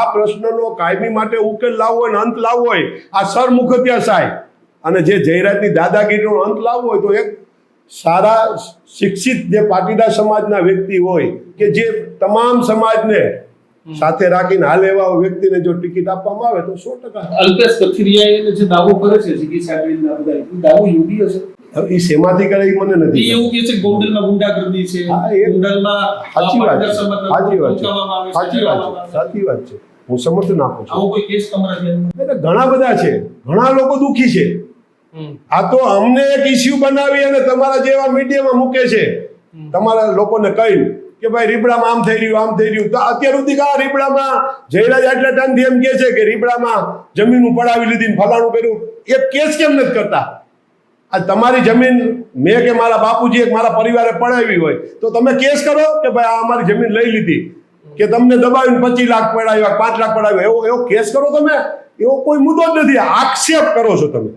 આ પ્રશ્નનો કાયમી માટે ઉકેલ લાવવો હોય અંત લાવવો હોય, આ સરમુખત્યા સાહેબ અને જે જયરાજની દાદાગીરીનો અંત લાવવો હોય તો એક સારા શિક્ષિત જે પાટીદાર સમાજના વ્યક્તિ હોય કે જે તમામ સમાજને સાથે રાખીને હાલ એવા વ્યક્તિને જો ટિકિટ આપવામાં આવે તો સો ટકા. અલ્પેશ કથિરિયાએ જે દાવો કરે છે, જીગી સાહેબ દાવો યોગ્ય છે? હવે એ શેમાંથી કરે એ મને નથી એવું કે છે ગોંડલમાં ગુંડાગર્દી છે. હા, એ- ગોંડલમાં સાચી વાત છે. સાચી વાત છે. સાચી વાત છે. સાચી વાત છે. હું સમર્થન આપું છું. આવો કોઈ કેસ તમારા ધ્યાનમાં? ઘણા બધા છે. ઘણા લોકો દુખી છે. આ તો અમને એક ઇસ્યુ બનાવી અને તમારા જેવા મીડિયામાં મૂકે છે. તમારા લોકોને કહ્યું કે ભાઈ રીબડામાં આમ થઈ રહ્યું આમ થઈ રહ્યું. તો અત્યાર સુધી આ રીબડામાં જયરાજ આટલા ટાઈમથી એમ કે છે કે રીબડામાં જમીન પડાવી લીધી ફલાણું કર્યું? એ કેસ કેમ નથી કરતા? આ તમારી જમીન મેં કે મારા બાપુજી કે મારા પરિવારે પડાવી હોય તો તમે કેસ કરો કે ભાઈ આ અમારી જમીન લઈ લીધી કે તમને દબાવીને પચીસ લાખ પડાવ્યા પાંચ લાખ પડાવ્યા એવો એવો કેસ કરો તમે? એવો કોઈ મુદ્દો જ નથી આક્ષેપ કરો છો તમે.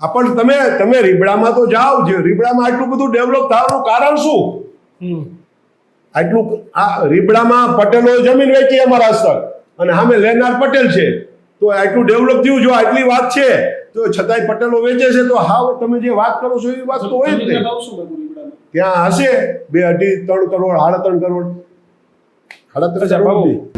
આ પણ તમે તમે રીબડામાં તો જાઓ જે રીબડામાં આટલું બધું ડેવલપ થવાનું કારણ શું? આટલું આ રીબડામાં પટેલો જમીન વેચી અમારા હસ્તક અને સામે લેનાર પટેલ છે. તો આટલું ડેવલપ થયું જો આટલી વાત છે તો છતાંય પટેલો વેચે છે તો હાવ તમે જે વાત કરો છો એ વાત તો હોય જ નહીં? ત્યાં હશે બે અઢી ત્રણ કરોડ સાડા ત્રણ કરોડ સાડા ત્રણ કરોડ.